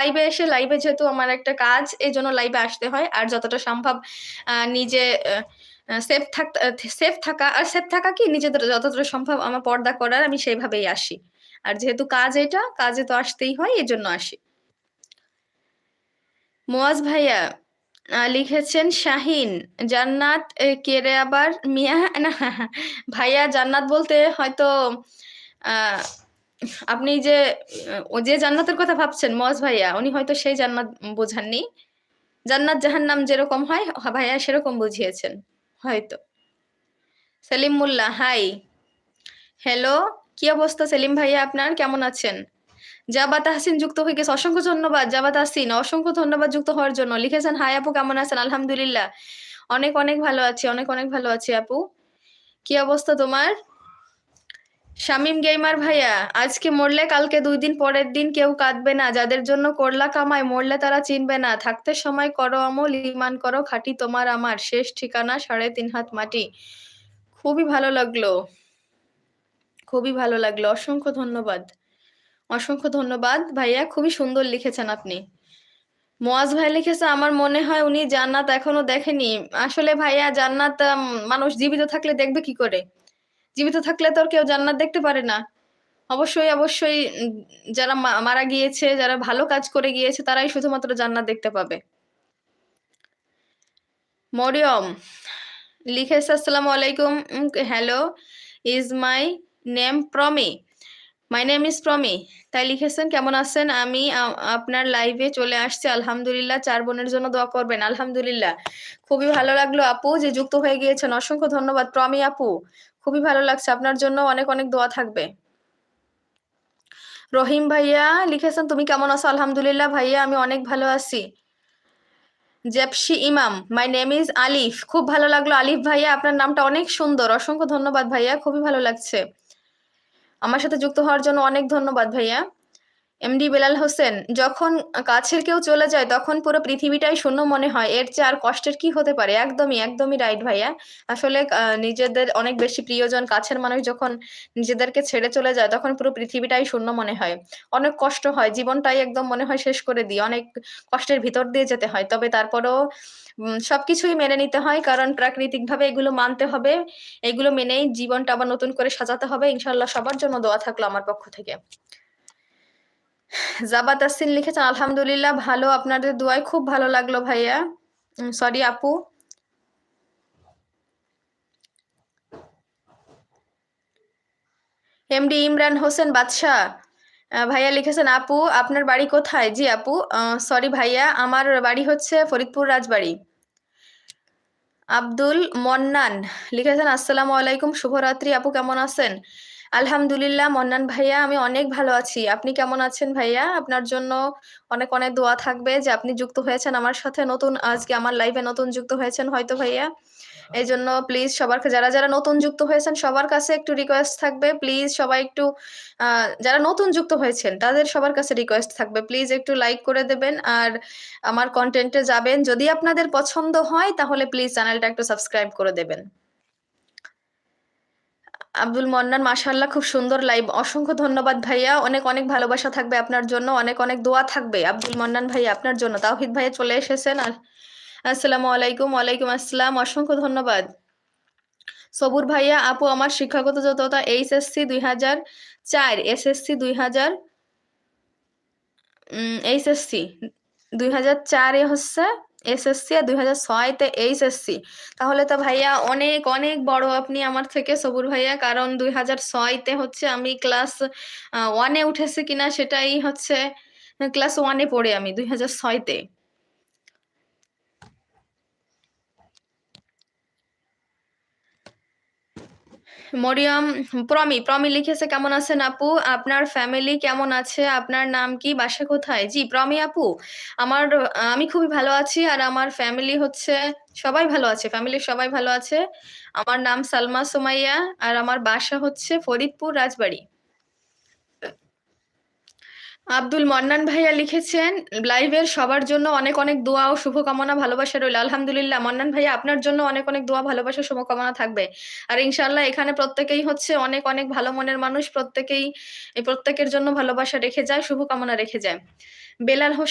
লাইভে এসে লাইভে যেহেতু আমার একটা কাজ এই জন্য লাইভে আসতে হয়। আর যতটা সম্ভব নিজে সেফ থাক সেফ থাকা। আর সেফ থাকা কি? নিজেদের যতটা সম্ভব আমার পর্দা করার আমি সেইভাবেই আসি। আর যেহেতু কাজ এটা কাজে তো আসতেই হয় এই জন্য আসি। মোয়াজ ভাইয়া লিখেছেন শাহিন জান্নাত এ, কে রে আবার? মিয়া? না ভাইয়া জান্নাত বলতে হয়তো আহ, আপনি যে, ও যে জান্নাতের কথা ভাবছেন মোয়াজ ভাইয়া, উনি হয়তো সেই জান্নাত বোঝাননি। জান্নাত জাহান্নাম যেরকম হয়, ভাইয়া সেরকম বুঝিয়েছেন, হয়তো। সেলিম মোল্লা, হাই। হ্যালো, কি অবস্থা সেলিম ভাইয়া আপনার? কেমন আছেন? জাবা তাহসিন যুক্ত হয়ে গেছে, অসংখ্য ধন্যবাদ। জাবা তাহসিন, অসংখ্য ধন্যবাদ যুক্ত হওয়ার জন্য। লিখেছেন, হাই আপু, কেমন আছেন? আলহামদুলিল্লাহ। অনেক অনেক ভালো আছি, অনেক অনেক ভালো আছি আপু। কি অবস্থা তোমার? শামিম গেইমার ভাইয়া, আজকে মরলে কালকে দুই দিন পরের দিন কেউ কাঁদবে না। যাদের জন্য করলা কামায় মরলে তারা চিনবে না। থাকতে সময় করো আমল ইমান করো, খাটি তোমার আমার। শেষ ঠিকানা সাড়ে তিন হাত মাটি। খুবই ভালো লাগল। খুবই ভালো লাগল। অসংখ্য ধন্যবাদ। অসংখ্য ধন্যবাদ। ভাইয়া, খুবই সুন্দর লিখেছেন আপনি। মোয়াজ ভাই লিখেছে, আমার মনে হয় উনি জান্নাত এখনও দেখেনি। আসলে ভাইয়া, জান্নাত মানুষ জীবিত থাকলে দেখবে কি করে? জীবিত থাকলে তো আর কেউ জান্নাত দেখতে পারে না। অবশ্যই অবশ্যই যারা মারা গিয়েছে, যারা ভালো কাজ করে গিয়েছে, তারাই শুধুমাত্র জান্নাত দেখতে পাবে। মরিয়ম লিখেছে, আসসালামু আলাইকুম hello is my name Promi my name is Promi তাই লিখেছেন, কেমন আছেন? আমি আপনার লাইভে চলে আসছি। আলহামদুলিল্লাহ, চার বোনের জন্য দোয়া করবেন। আলহামদুলিল্লাহ। খুবই ভালো লাগল আপু, যে যুক্ত হয়ে গিয়েছেন। অসংখ্য ধন্যবাদ প্রমি আপু। খুবই ভালো লাগছে। আপনার জন্য অনেক অনেক দোয়া থাকবে। রহিম ভাইয়া লিখেছেন, তুমি কেমন আছো? আলহামদুলিল্লাহ ভাইয়া, আমি অনেক ভালো আছি। জেপসি ইমাম মাই নেম ইজ আলিফ। খুব ভালো লাগল। আলিফ ভাইয়া, আপনার নামটা অনেক সুন্দর। অসংখ্য ধন্যবাদ ভাইয়া, খুবই ভালো লাগছে। আমার সাথে যুক্ত হওয়ার জন্য অনেক ধন্যবাদ ভাইয়া। এমডি বেলাল হোসেন, যখন কাছের কেউ চলে যায়, তখন পুরো পৃথিবীটাই শূন্য মনে হয়। এর চেয়ে আর কষ্টের কি হতে পারে? একদমই একদমই রাইট ভাইয়া। আসলে নিজেদের অনেক বেশি প্রিয়জন, কাছের মানুষ যখন নিজেদেরকে ছেড়ে চলে যায়, তখন পুরো পৃথিবীটাই শূন্য মনে হয়। অনেক কষ্ট হয়, জীবনটাই একদম মনে হয় শেষ করে দিই। অনেক কষ্টের ভিতর দিয়ে যেতে হয়। তবে তারপরেও সবকিছুই মেনে নিতে হয়, কারণ প্রাকৃতিকভাবে এগুলো মানতে হবে। এগুলো মেনেই জীবনটা আবার নতুন করে সাজাতে হবে। ইনশাল্লাহ সবার জন্য দোয়া থাকল আমার পক্ষ থেকে। জাবা তাসিন লিখেছেন, আলহামদুলিল্লাহ, ভালো। আপনাদের দোয়ায় খুব ভালো লাগল ভাইয়া। সরি আপু। এমডি ইমরান হোসেন বাদশাহ ভাইয়া লিখেছেন, আপু, আপনার বাড়ি কোথায়? জি আপু সরি ভাইয়া, আমার বাড়ি হচ্ছে ফরিদপুর রাজবাড়ি। আব্দুল মন্নান লিখেছেন, আসসালামু আলাইকুম, শুভরাত্রি আপু, কেমন আছেন? আলহামদুলিল্লাহ, মন্নান ভাইয়া, আমি অনেক ভালো আছি। আপনি কেমন আছেন ভাইয়া? আপনার জন্য অনেক অনেক দোয়া থাকবে যে আপনি যুক্ত হয়েছেন আমার সাথে। নতুন, আজকে আমার লাইভে নতুন যুক্ত হয়েছেন হয়তো ভাইয়া। এই জন্য প্লিজ সবার যারা যারা নতুন যুক্ত হয়েছেন, সবার কাছে একটু রিকোয়েস্ট থাকবে। প্লিজ সবাই একটু যারা নতুন যুক্ত হয়েছেন, তাদের সবার কাছে রিকোয়েস্ট থাকবে। প্লিজ একটু লাইক করে দেবেন আর আমার কন্টেন্টে যাবেন। যদি আপনাদের পছন্দ হয়, তাহলে প্লিজ চ্যানেলটা একটু সাবস্ক্রাইব করে দেবেন। আব্দুল মন্নান, মাশাআল্লাহ, খুব সুন্দর লাইভ অসংখ্য ধন্যবাদ ভাইয়া। অনেক অনেক ভালোবাসা থাকবে আপনার জন্য। অনেক অনেক দোয়া থাকবে আব্দুল মন্নান ভাইয়া আপনার জন্য। তাওহিদ ভাইয়া চলে এসেছেন। আর আসসালামু আলাইকুম, ওয়ালাইকুম আসসালাম। অসংখ্য ধন্যবাদ। সবুর ভাইয়া, আপু, আমার শিক্ষাগত যোগ্যতা এইচএসসি দুই হাজার চার, এসএসসি দুই হাজার এইচএসসি। দুই হাজার চারে হচ্ছে এসএসসি আর দুই হাজার ছয়তে এইচএসসি তাহলে তো ভাইয়া অনেক অনেক বড় আপনি আমার থেকে সবুর ভাইয়া, কারণ দুই হাজার ছয়তে হচ্ছে আমি ক্লাস ওয়ানে উঠেছি কিনা সেটাই হচ্ছে, ক্লাস ওয়ানে পড়ে আমি দুই হাজার ছয়তে মরিয়ম, প্রমি প্রমি লিখেছে, কেমন আছেন আপু? আপনার ফ্যামিলি কেমন আছে? আপনার নাম কি? বাসা কোথায়? জি, প্রমি আপু, আমার, আমি খুবই ভালো আছি আর আমার ফ্যামিলি হচ্ছে, সবাই ভালো আছে ফ্যামিলির সবাই ভালো আছে। আমার নাম সালমা সুমাইয়া আর আমার বাসা হচ্ছে ফরিদপুর, রাজবাড়ি। আব্দুল মন্নান ভাইয়া লিখেছেন লাইভের সবার জন্য অনেক অনেক দোয়া ও শুভকামনা, ভালোবাসা রইল। আলহামদুলিল্লাহ, মন্নান ভাইয়া, আপনার জন্য অনেক অনেক দোয়া, ভালোবাসা, শুভকামনা থাকবে। আর ইনশাল্লাহ এখানে প্রত্যেকেই হচ্ছে অনেক অনেক ভালো মনের মানুষ, প্রত্যেকেই, প্রত্যেকের জন্য ভালোবাসা রেখে যায়, শুভকামনা রেখে যায়। বেলাল হোসেন